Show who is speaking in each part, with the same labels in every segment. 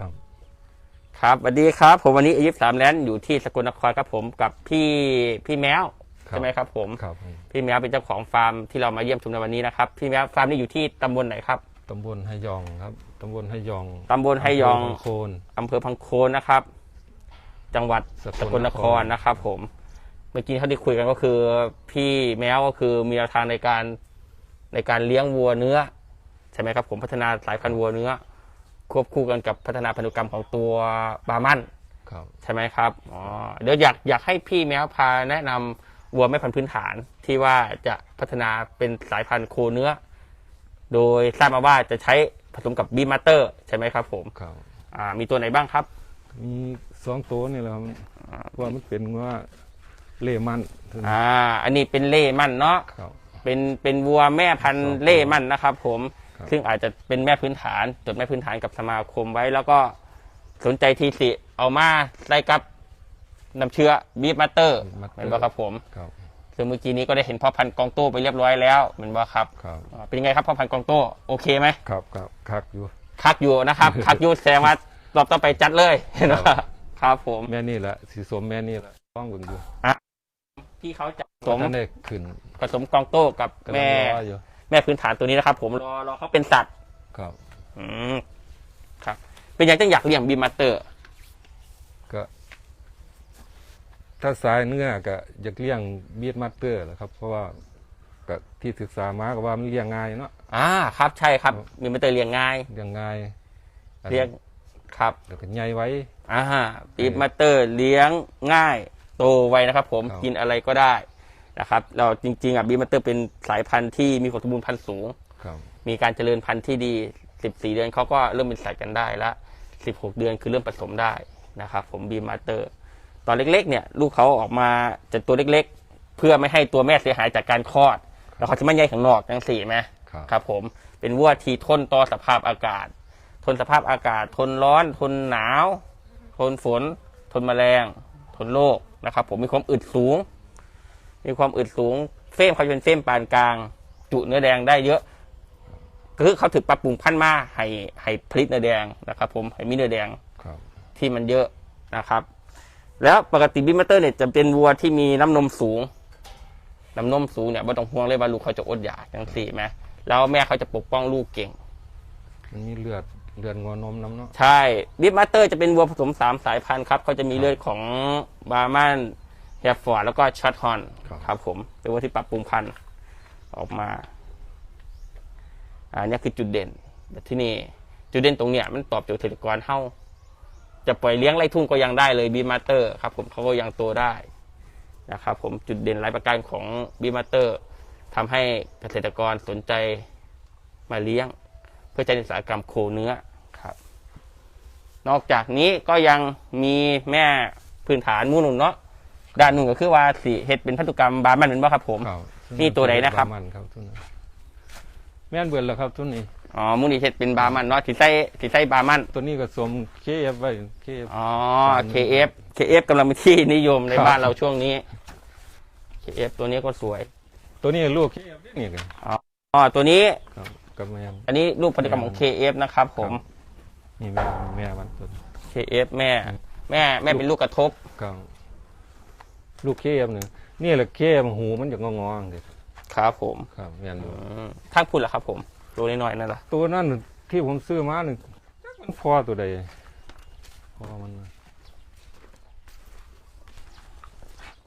Speaker 1: ครับ
Speaker 2: ครับสวัสดีครับ ผมวันนี้อายุสามแลนด์อยู่ที่สกลนครครับผมกับพี่พี่แมว
Speaker 1: ครับ
Speaker 2: ใช่ไหมครับ ผม
Speaker 1: ครับผม
Speaker 2: พี่แมวเป็นเจ้าของฟาร์มที่เรามาเยี่ยมชมในวันนี้นะครับพี่แมวฟาร์มนี้อยู่ที่ตำบลไหนครับ
Speaker 1: ตำบลไหยองครับตำบลไหยอง
Speaker 2: ตำบลไหยองำ
Speaker 1: เภบางโคน
Speaker 2: อำเภอพังโคนนะครับ จังหวัด
Speaker 1: ส
Speaker 2: ส
Speaker 1: ก
Speaker 2: ก
Speaker 1: ล
Speaker 2: ล
Speaker 1: น
Speaker 2: น
Speaker 1: ค
Speaker 2: ค
Speaker 1: ร
Speaker 2: รนะครับ ผม เมื่อกี้เขาได้คุยกันก็คือ พี่แมวก็คือมีแนวทางในการในการเลี้ยงวัวเนื้อ ใช่ไหมครับ ผมพัฒนาสายพันธุ์วัวเนื้อ ควบคู่กันกับพัฒนาพันธุกรรมของตัวบาร์มัน
Speaker 1: ครับ
Speaker 2: ใช่ไหมครับอ๋อเดี๋ยวอยากอยากให้พี่แมวพาแนะนำวัวแม่พันธุ์พื้นฐานที่ว่าจะพัฒนาเป็นสายพันธุ์โคเนื้อ โดยทราบมาว่าจะใช้ผสมกับบีมาเตอร์ใช่ไหมครับ ผม
Speaker 1: ครับ
Speaker 2: อ่ามีตัวไหนบ้างครับ
Speaker 1: มีสองตัวนี่แหละครับว่ามันเป็นว่าเล่มัน
Speaker 2: อ่าอันนี้เป็นเล่มันเนาะ
Speaker 1: ครับ
Speaker 2: เป็นเป็นวัวแม่พัน
Speaker 1: สอ
Speaker 2: ธุ์
Speaker 1: งตัว
Speaker 2: เล่มันนะครับ ผม
Speaker 1: ครับ
Speaker 2: ซึ่งอาจจะเป็นแม่พื้นฐานจดแม่พื้นฐานกับสมาคมไว้ แล้วก็สนใจทีสิเอามาไล่กับน้ำเชื้อบีมาเตอร์
Speaker 1: มา
Speaker 2: เป็นบ่ครับผม
Speaker 1: ครับ
Speaker 2: ซึ่งเมื่อกี้นี้ก็ได้เห็นพ่อพันธุ์กองโต้ไปเรียบร้อยแล้วเหมือนว่าครับ
Speaker 1: ครับ
Speaker 2: อ่าเป็นยังไงครับพ่อพันธุ์กองโต้โอเคไหม
Speaker 1: ครับครับคักอยู่
Speaker 2: คักอยู่นะครับคักอยู่แสดงว่ารอบต่อไปจัดเลยนะครับครับผม
Speaker 1: แม่นี่แหละสีสมแม่นี่แหละต้องเบิ่งอยู่
Speaker 2: ที่เขาจะผสม
Speaker 1: ท่านได้ขึ้น
Speaker 2: ผสมกองโต้กับ
Speaker 1: กำลัง
Speaker 2: แม่
Speaker 1: รออยู่
Speaker 2: แม่พื้นฐานตัวนี้นะครับ ผมรอรอเขาเป็นสัตว์
Speaker 1: ครับ
Speaker 2: อืมครับ เป็นยังจังอยากเลี้ยงบีมาเตอร์
Speaker 1: ก็ ถ้าสายเนื้อก็อยากเลี้ยงบีดมาสเตอร์แหละครับ เพราะว่าก็ที่ศึกษามาก็ว่ามันเลี้ยงง่ายเนาะ
Speaker 2: อ่า ครับ ใช่ครับบีมาเตอร์เลี้ยงง่าย
Speaker 1: เลี้ยงง่าย
Speaker 2: เลี้ยงครับ
Speaker 1: แล้วก็ใหญ่ไว้
Speaker 2: อ่าบีมาเตอร์เลี้ยงง่าย โตไวนะครับ ผม
Speaker 1: ครับ
Speaker 2: กินอะไรก็ได้ นะครับเราจริงๆอะบีมาเตอร์เป็นสายพันธุ์ที่มีความสมบูรณ์พันธุ์สูง
Speaker 1: ครับ
Speaker 2: มีการเจริญพันธุ์ที่ดี 14 เดือนเขาก็เริ่มเป็นสัตว์กันได้ละ 16 เดือนคือเริ่มผสมได้นะครับผมบีมาเตอร์ตอนเล็กๆเนี่ยลูกเขาออกมาจะตัวเล็กๆ เพื่อไม่ให้ตัวแม่เสียหายจากการคลอด แล้วเขาจะไม่ใยข้างนอกจังสี่ไหม
Speaker 1: ครับ
Speaker 2: ครับผมเป็นวัวที่ทนต่อสภาพอากาศ ทนสภาพอากาศ ทนร้อน ทนหนาว ทนฝน ทนแมลง ทนโรคนะครับผมมีความอึดสูง มีความอึดสูงเฟ้มเขาจะเป็นเฟ้มปานกลาง จุเนื้อแดงได้เยอะคือเขาถึกปรับปรุงพันธุ์มาให้ให้ผลิตเนื้อแดงนะครับ ผมให้มีเนื้อแดง
Speaker 1: ครับ
Speaker 2: ที่มันเยอะนะครับ แล้วปกติบิมเมอร์เตอร์เนี่ยจะเป็นวัวที่มีน้ำนมสูง น้ำนมสูงเนี่ยไม่ต้องห่วงเลยว่าลูกเขาจะอดอยากจังสี่ไหมแล้วแม่เขาจะปกป้องลูกเก่ง
Speaker 1: มันมีเลือดเลือดงอนมน้ำเนาะ
Speaker 2: ใช่บิมเมอร์เตอร์จะเป็นวัวผสมสามสายพันธุ์ครับเขาจะมีเลือดของบาร์มัน เฮฟฟอร์ดแล้วก็ช็อตฮอนครับผมเป็นวัวที่ปรับปรุงพันธุ์ออกมา อันนี้คือจุดเด่นแต่ที่นี่จุดเด่นตรงเนี้ยมันตอบโจทย์เกษตรกรเฮ้าจะปล่อยเลี้ยงไร่ทุ่งก็ยังได้เลยบีมาเตอร์ครับผมเขาก็ยังโตได้นะครับผมจุดเด่นหลายประการของบีมาเตอร์ทำให้เกษตรกรสนใจมาเลี้ยง เพื่อใช้ในอุตสาหกรรมโคเนื้อครับ นอกจากนี้ก็ยังมีแม่พื้นฐานหมูหนุนเนาะ ด้านหนึ่งก็คือว่าสีเห็ดเป็นพันธุกรรมบาร์มันเป็นว่าครับผม
Speaker 1: ครับ
Speaker 2: นี่ตัวไหนนะครับา
Speaker 1: มันครับตัวนี้แม่นเบิดแล้วครับตัวนี้
Speaker 2: อ๋อหมูนี่เห็ดเป็นบาร์มันเนาะสีไส้สีไส้บาร์มัน
Speaker 1: ตัวนี้ก็สวมเคเอฟไว้เคเอฟ
Speaker 2: อ๋อ KF KF กำลังเป็นที่นิยมใน
Speaker 1: ครับ
Speaker 2: บ้านเราช่วงนี้ KF ตัวนี้ก็สวย
Speaker 1: ตัวนี้ลูกเคเอฟนี่กัน
Speaker 2: อ๋อ ตัวนี้
Speaker 1: ครับกับแม่น
Speaker 2: อันนี้รูปพันธุกรรมของ KF นะครับผม
Speaker 1: นี่แม่แม่มันตัวนี้
Speaker 2: KF แม่ แม่แม่เป็นลูกกระทบ
Speaker 1: ครับ ลูกเคเอฟนี่นี่แหละเคเอฟหูมันจะงองๆเลย
Speaker 2: ครับผม
Speaker 1: ครับแม่นอยู่
Speaker 2: อืมทางพูดเหรอครับ ผมตัวน้อยๆนั่นแหละ
Speaker 1: ตัวนั้นที่ผมซื้อมานี่จักมันพอตัวใดพอมัน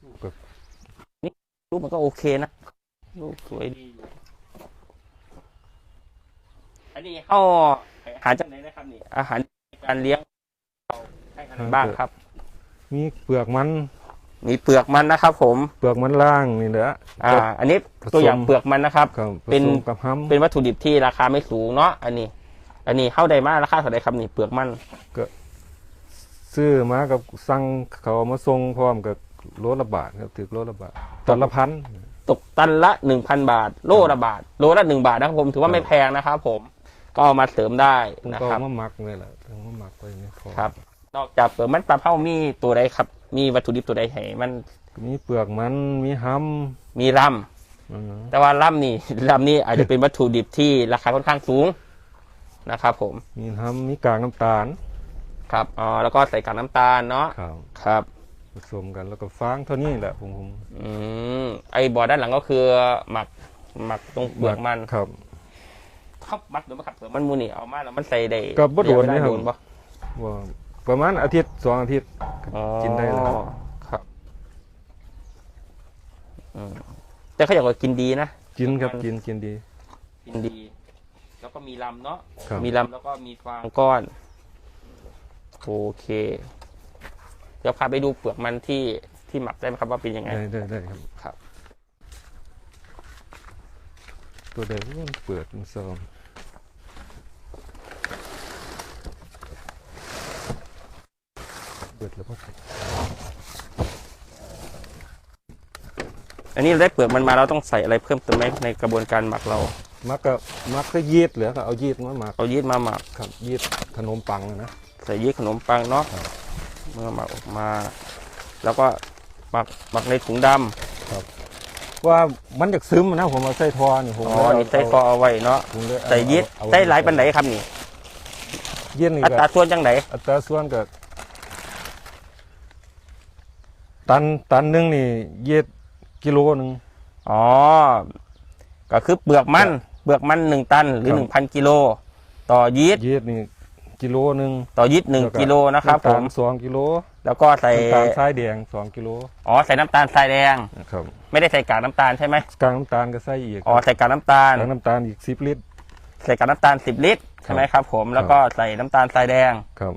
Speaker 1: ลูกก็
Speaker 2: รูปมันก็โอเคนะรูปสวยดีอยู่อันนี้เข้าหาจากไหนนะครับนี่อาหารการเลี้ยงเราให้อะไรบ้างครับ
Speaker 1: มีเปลือกมัน
Speaker 2: มีเปลือกมันนะครับ ผม
Speaker 1: เปลือกมันล่างนี่แหละ
Speaker 2: อ่า อันนี้
Speaker 1: ผสม
Speaker 2: ตัวอย่างเปลือกมันนะครับ
Speaker 1: ครับ
Speaker 2: เป็น
Speaker 1: ผสมกับห้ำ
Speaker 2: เป็นวัตถุดิบที่ราคาไม่สูงเนาะ อันนี้ อันนี้เข้าได้มากราคาเท่าไหร่ครับนี่เปลือกมัน
Speaker 1: ซื้อมากับสั่งเขาเอามาส่งพร้อมกับโลละบาทครับถือโลละบาทตอนละพัน
Speaker 2: ตกตันละหนึ่งพันบาท โลละบาท โลละหนึ่งบาทนะครับผมถือว่าไม่แพงนะครับผม ก็เอามาเสริมได้
Speaker 1: ผม
Speaker 2: นะ
Speaker 1: ก็
Speaker 2: ครับ
Speaker 1: เอามาหมักนี่แหละเอามาหมักไว้นี่พอ
Speaker 2: ครับ นอกจากเปลือกมันปลาเผามีตัวใดครับ มีวัตถุดิบตัวใดให้มัน
Speaker 1: มีเปลือกมันมีห้
Speaker 2: มีร่ำ
Speaker 1: อืมำ
Speaker 2: แต่ว่าร่ำนี่ร่ำนี่อาจจะเป็นวัตถุดิบที่ราคาค่อนข้างสูงนะครับผม
Speaker 1: มีห้ำมีกากน้ำตาล
Speaker 2: ครับอ๋อแล้วก็ใส่กากน้ำตาลเนาะ
Speaker 1: ครับ
Speaker 2: ครับ
Speaker 1: ผสมกันแล้วก็ฟางเท่านี้แหละผมผม
Speaker 2: อืมไอ้บอร์ด้านหลังก็คือหมักหมักตรงเปลือกมัน
Speaker 1: ครับ
Speaker 2: ครับมักโดนมาขับเปลือกมันมูนี่เอามาแล้วมันใส่ได้
Speaker 1: ก็บ่โดนนี่ครับ
Speaker 2: โดนปะ
Speaker 1: ว่า ประมาณอาทิตย์สองอาทิตย์
Speaker 2: อ๋อ
Speaker 1: กินได้แล้ว
Speaker 2: ครับอืมแต่เขาอยากว่ากินดีนะ
Speaker 1: กินครับกินกินดี
Speaker 2: กินดี แล้วก็มีลำเนาะ
Speaker 1: ครับ
Speaker 2: มีลำแล้วก็มีฟางก้อน โอเค เดี๋ยวพาไปดูเปลือกมันที่ที่หมักได้ไหมครับว่าเป็นยังไง
Speaker 1: ได้ได้ได้ครับ
Speaker 2: ครับ
Speaker 1: ตัวใดมันเปิดมันซ้อม ปิดแล้วก็
Speaker 2: อันนี้เราได้เปลือกมันมาเราต้องใส่อะไรเพิ่มเติมไหมในกระบวนการหมักเรา
Speaker 1: มักก็มักก็ยีดเหลือก็เอายีดมาหมัก
Speaker 2: เอายีสต์มาหมัก
Speaker 1: ครับยีดขนมปังนะ
Speaker 2: ใส่ยีสต์ขนมปังเนาะ
Speaker 1: ครับ
Speaker 2: เมื่อหมักออกมา แล้วก็หมักหมักในถุงดำ
Speaker 1: ว่ามันจากซึมนะผมเอาใส่ทอนี่ผม
Speaker 2: อ๋อนี่ใส่คอเอาไว้เนาะ
Speaker 1: ผมเลยเอา
Speaker 2: ใส่ยีสต์
Speaker 1: เอา
Speaker 2: ใส่หลายปันไหนครับนี่
Speaker 1: ยีดนี่
Speaker 2: อั
Speaker 1: ก็
Speaker 2: ตราส่วนจังไหน
Speaker 1: อัตราส่วนก็ ตันตันหนึงนี่ยีดกิโลหนึง
Speaker 2: อ๋อ ก็คือเปลือกมัน เปลือกมันหนึ่งตันหรือ
Speaker 1: ครับ
Speaker 2: หนึ่งพันกิโลต่อยีสต์
Speaker 1: ยีดนี่กิโลหนึง
Speaker 2: ต่อยีสต์หนึ่ง
Speaker 1: แล้ว
Speaker 2: กิโลนะครับผำ
Speaker 1: ตาล
Speaker 2: ม
Speaker 1: สองกิโล
Speaker 2: แล้วก็ใส่
Speaker 1: น้ำตาลทรายแดงสองกิโล
Speaker 2: อ๋อใส่น้ำตาลทรายแดง
Speaker 1: นะครับ
Speaker 2: ไม่ได้ใส่กากน้ำตาลใช่ไหม
Speaker 1: กากน้ำตาลก็ใส่อีก
Speaker 2: อ๋อใส่กากน้ำตาล
Speaker 1: กากน้ำตาลอีกสิบลิตร
Speaker 2: ใส่กากน้ำตาลสิบลิตรใช่ไหมครับ ผมแล้วก็ใส่น้ำตาลทรายแดง
Speaker 1: ครับ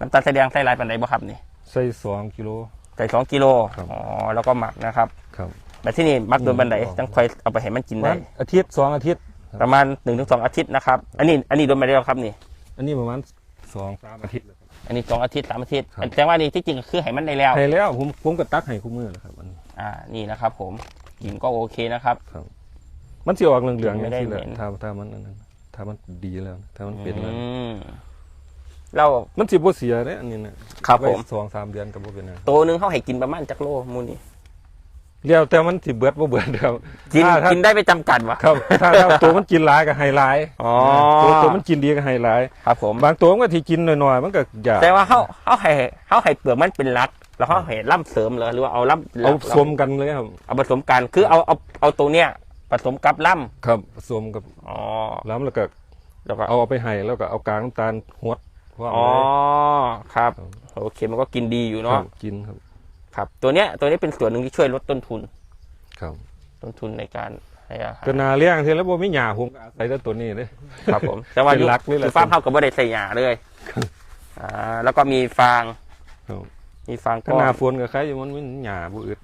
Speaker 2: น้ำตาลทรายแดงใส่หลายปันไหนบ่ครับนี่
Speaker 1: ใส่สองกิโล
Speaker 2: ใส่สองกิโล
Speaker 1: ครับ
Speaker 2: อ๋อแล้วก็หมักนะครับ
Speaker 1: ครับ
Speaker 2: แต่ที่นี่มักโดนบันได
Speaker 1: อืม
Speaker 2: จังค่อยเอาไปให้มันกิน
Speaker 1: วั
Speaker 2: ได้
Speaker 1: นอาทิตย์สองอาทิตย์
Speaker 2: ประมาณหนึ่งถึงสองอาทิตย์นะครับ อันนี้อันนี้โดนบันไดแล้วครับนี่
Speaker 1: อันนี้ประมาณสองสามอาทิตย์แล้วครับ
Speaker 2: อันนี้สองอาทิตย์สามอาทิตย์
Speaker 1: ครับ
Speaker 2: แต่ว่านี่ที่จริงก็คือให้มันได้แล้ว
Speaker 1: ให้แล้วผมผมก็ตักให้คู่มือแล้วครับอันนี้
Speaker 2: อ่า นี่นะครับ ผมกลิ่นก็โอเคนะครับ
Speaker 1: ครับ มันสิออกเหลืองๆอย่าง
Speaker 2: ไม่ได้
Speaker 1: ที่แหละ
Speaker 2: เหม็น
Speaker 1: ถ้าถ้ามันอันนั้นถ้ามันดีแล้ว ถ้ามันเป็นแล้ว
Speaker 2: อืม เรา
Speaker 1: มันสิบ่เสียเด้อันนี้นะครับไว้
Speaker 2: ผม
Speaker 1: สองสามเดือนก็บ่เป็นหยัง
Speaker 2: ตัวหนึ่งเขาให้กินประมาณจักโลมูนี่
Speaker 1: แล้วแต่มันสิเบิดบ่เบิดครับ
Speaker 2: กิน
Speaker 1: ถ้าถ้า
Speaker 2: กินได้ไม่จำกัดวะ
Speaker 1: ครับถ้าถ้าตัวมันกินหลายก็ให้หลาย
Speaker 2: อ๋อ
Speaker 1: ตัวตัวมันกินดีก็ให้หลาย
Speaker 2: ครับผม
Speaker 1: บางตัวมันก็ที่กินน้อยๆมันก็อยาก
Speaker 2: แต่ว่าเขาเขาให้เขาให้เปลือกมันเป็นหลัก แล้วเขาให้ล่ำเสริมเหรอหรือว่าเอาล่ำ
Speaker 1: เอาผสมกันเลยครับ
Speaker 2: เอาผสมกันคือเอาเอาเอาตัวเนี้ยผสมกับล่
Speaker 1: ครับผสมกับำ
Speaker 2: อ๋อ
Speaker 1: แล้วแล้วก็
Speaker 2: แล้วก็
Speaker 1: เอาเอาไปให้แล้วก็เอากากน้ำตาลหวด พร้อม
Speaker 2: อ๋อ
Speaker 1: เลย
Speaker 2: ครับ
Speaker 1: ครับ
Speaker 2: โอเค มันก็กินดีอยู่
Speaker 1: ค
Speaker 2: เนาะ
Speaker 1: รับกินครับ
Speaker 2: ครับ ตัวเนี้ย ตัวนี้เป็นส่วนหนึ่งที่ช่วยลดต้นทุน
Speaker 1: ครับ
Speaker 2: ต้นทุนในการให้อาหาร
Speaker 1: ก็นาเลี้ยงทีแล้วบ่มีหญ้าผมก็อาศัยแต่ตัวนี้เลย
Speaker 2: ครับผม แต่ว่า
Speaker 1: เป็นหลักเลยแหละ
Speaker 2: คือฟาร์มเฮากับบ่ได้ใส่หญ้าเลย อ่า แล้วก็มีฟาง
Speaker 1: ครับ
Speaker 2: มีฟาง
Speaker 1: ถ้า
Speaker 2: ก้อ
Speaker 1: หน้านฝนก็ใครอยู่มันมีหญ้าบ่อึด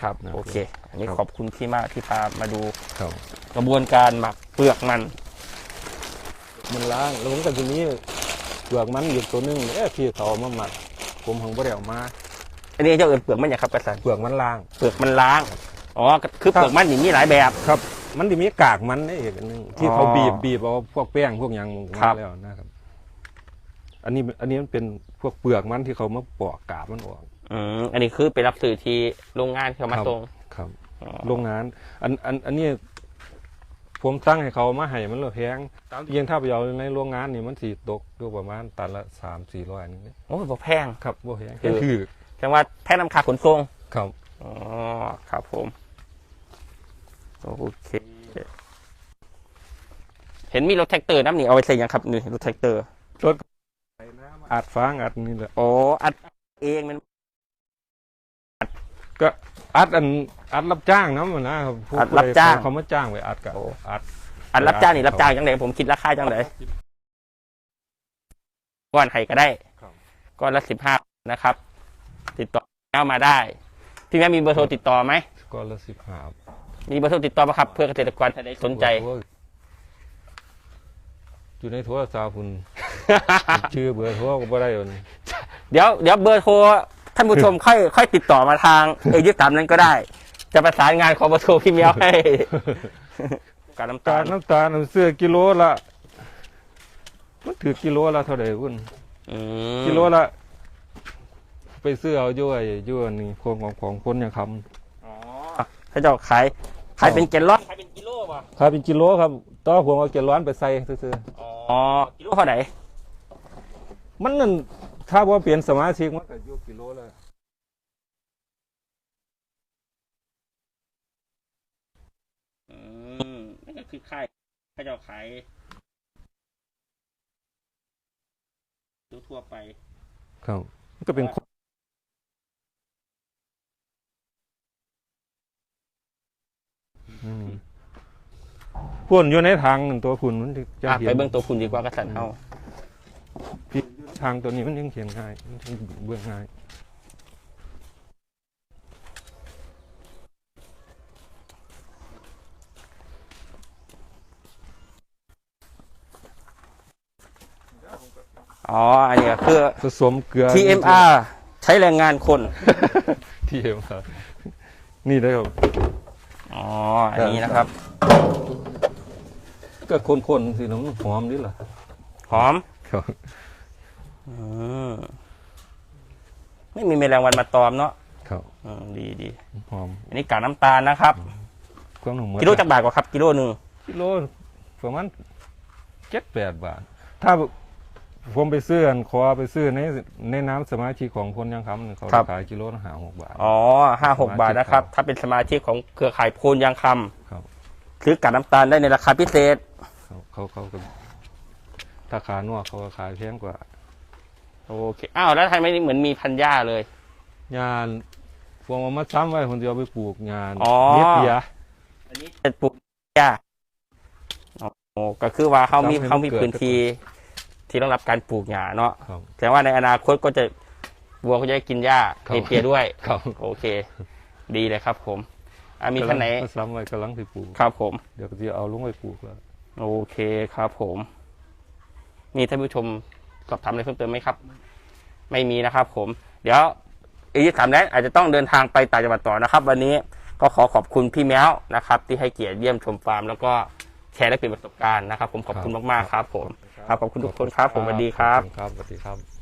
Speaker 2: ครับ
Speaker 1: หน้าฝน
Speaker 2: โอเค อันนี้
Speaker 1: ครับ
Speaker 2: ขอบคุณพี่มากที่พามาดู
Speaker 1: ครับ
Speaker 2: กระบวนการหมักเปลือกมัน
Speaker 1: มันล้างแล้วมันก็จะมี เปลือกมันอยู่ตัวหนึงเอ๊ะพี่เขาเอามาหมักผมหังบ่ได้เอามา
Speaker 2: อันนี้เจ้าเอินเปลือกมันอย่างครับกระสัน
Speaker 1: เปลือกมันล้าง
Speaker 2: เปลือกมันล้าง อ๋อ คือเปลือกมันนี่มีหลายแบบ
Speaker 1: ครับ มันจะมีกากมันนี่อีกอันหนึงที่เขา
Speaker 2: อ๋อ
Speaker 1: บีบบีบเอาพวกแป้งพวกหยัง
Speaker 2: ครั
Speaker 1: มา
Speaker 2: บ
Speaker 1: แล้วนะครับ อันนี้อันนี้มันเป็นพวกเปลือกมันที่เขามาปอกกาบมันออก
Speaker 2: อืมอันนี้คือไปรับสื่อที่โรงงานเขามา
Speaker 1: ครับ
Speaker 2: ตรง
Speaker 1: ครับ
Speaker 2: อ๋อ
Speaker 1: โรงงาน อันอันอันนี้ ผมตั้งให้เขามาให้มันเลยแพงตามที่ยังถ้าไปเอาในโรงงานนี่มันสีตกอยู่ประมาณตันละสามสี่ร้อยนึง
Speaker 2: โอ้ยบ่แพง
Speaker 1: ครับบ่แพง
Speaker 2: คือ
Speaker 1: คือ
Speaker 2: แสดงว่าแพงน้ำค่าขนส่ง
Speaker 1: ครับ
Speaker 2: อ๋อครับผมโอเคเห็นมีรถแท็กเตอร์น้ำนี่เอาไว้ใส่ยังครับนี่รถแท็กเตอร์
Speaker 1: อัดฟางอัดนี่แหละ
Speaker 2: โอ้อัดเองมัน
Speaker 1: ก็ อัดอันอัดรับจ้างนะมันนะครับพวก
Speaker 2: อัดรับจ้าง
Speaker 1: เขามาจ้างไปอัดกับ
Speaker 2: โอ้
Speaker 1: อัด
Speaker 2: อัดรับจ้างนี่รับจ้างจังไดผมคิดราคาจังไดก้อนไข่ก็ได้
Speaker 1: ครับ
Speaker 2: ก้อนละสิบห้านะครับ ติดต่อเข้ามาได้พี่แม่มีเบอร์โทรติดต่อไหม
Speaker 1: ก็ละสิบห้า
Speaker 2: มีเบอร์โทรติดต่อไหมครับ เพื่อเกษตรกรท่านใดสนใจ
Speaker 1: อยู่ในโทรศัพท์คุณชื่อเบอร์โทรก็บ่ได้เอานี่
Speaker 2: เดี๋ยวเดี๋ยวเบอร์โทร ท่านผู้ชมค่อยค่อยติดต่อมาทางเอยี่สามนั้นก็ได้ จะประสานงานขอเบอร์โทรพี่เมียวให้การน้ำ
Speaker 1: กา
Speaker 2: ตาล
Speaker 1: รน้ำตาลน้ำเสื้อกิโลละมันถือกิโลละเท่าไหร่คุณ
Speaker 2: อืม
Speaker 1: กิโลละไปซื้อเอาอยู่ไอ้อยู่อันนี่ของของของคนอย่างค
Speaker 2: อ๋อถ้าเจะขายขายเป็นแกนลอนขายเป็นกิโลป่ะำ
Speaker 1: ครับเป็นกิโลครับต่อผมเอาเกล็ดร้อนไปใส่ซื้อ
Speaker 2: อ๋อกิโลเท่าไหร่
Speaker 1: ๆมันนั่น ถ้าว่าเปลี่ยนสมาชิกมันก็อยู่กิโลละ
Speaker 2: อืมนั่นก็คือค่ายเขาจะขายทั่วๆไป
Speaker 1: ครับมันก็เป็นอืมพุ่นอยู่ในทางนั่นตัวพุ่นมันจะ
Speaker 2: อะ
Speaker 1: เห็น
Speaker 2: ไปเบื้องตัวคุณดีกว่ากระสันเฮา
Speaker 1: พี่ ทางตัวนี้มันยังเขียนง่ายมันยังเบื้องง่าย
Speaker 2: อ๋ออันนี้ก็คือ
Speaker 1: ผสมเกลือ
Speaker 2: TMR ใช้แรงงานคน
Speaker 1: ทีเอ็มครับนี่ได้ครับ
Speaker 2: อ๋อ อันนี้นะครับ
Speaker 1: ก็คนๆสิน้องหอมนี่เหรอ
Speaker 2: หอม
Speaker 1: ครับ
Speaker 2: อืมไม่มีแมลงวันมาตอมเนาะ
Speaker 1: ครับ
Speaker 2: อืมดีดี
Speaker 1: หอม
Speaker 2: อันนี้กากน้ำตาลนะครับ
Speaker 1: เครื่องหนุ่ม
Speaker 2: กิโลจักบาทกว่าครับ กิโลหนึ่ง
Speaker 1: กิโลประมาณเจ็ดแปดบาท ถ้าผมไปซื้ออันขอไปซื้อในในน้ำสมาชิกของคนยังคำเขาขายกิโลละห้าหกบาท
Speaker 2: อ๋อห้าหก
Speaker 1: สมาชิก
Speaker 2: บาทนะครับ
Speaker 1: ครับ
Speaker 2: ถ้าเป็นสมาชิกของเครือข่ายโพนยางค
Speaker 1: ครับำ
Speaker 2: ซื้อกากน้ำตาลได้ในราคาพิเศษ
Speaker 1: เขาเขาเขาก็ถ้าขานวกเขาก็ขายแพงกว่า
Speaker 2: โอเคอ้าวแล้วทำไมเหมือนมีพันหญ้าเลย
Speaker 1: งานพวงเอามาซ้ำไว้คนจะเอาไปปลูกงาน
Speaker 2: อ๋อ
Speaker 1: เม็ดเดีย
Speaker 2: อันนี้จะปลูกหญ้าโอ้ก็คือว่าเขามี
Speaker 1: ทำให้มัน
Speaker 2: เขามี
Speaker 1: เกิด
Speaker 2: พื้นที่ที่ต้องรับการปลูกหญ้าเนาะ
Speaker 1: ครับ
Speaker 2: แต่ว่าในอนาคตก็จะวัวก็จะได้กินหญ้า
Speaker 1: ครับ
Speaker 2: เนเปียด้วย
Speaker 1: ครับ
Speaker 2: โอเค ดีเลยครับ ผมอะมีท่านไหน
Speaker 1: กำลังมาซ้ำไว้กำลังไปปลูก
Speaker 2: ครับผม
Speaker 1: เดี๋ยวก็จะเอาลงไปปลูกแล้ว
Speaker 2: โอเคครับผมมีท่านผู้ชม สอบถามอะไรเพิ่มเติมไหมครับ ไม่มีนะครับ ผม เดี๋ยวอีกสามนั้นอาจจะต้องเดินทางไปต่างจังหวัดต่อนะครับ วันนี้ก็ขอขอบคุณพี่แมวนะครับ ที่ให้เกียรติเยี่ยมชมฟาร์ม แล้วก็แชร์และเปลี่ยนประสบการณ์นะครับ ผมขอบคุณมากๆครับ ผมครับขอบคุณทุกคนครับ ผมสวัสดีครับ
Speaker 1: ครับสวัสดีครับ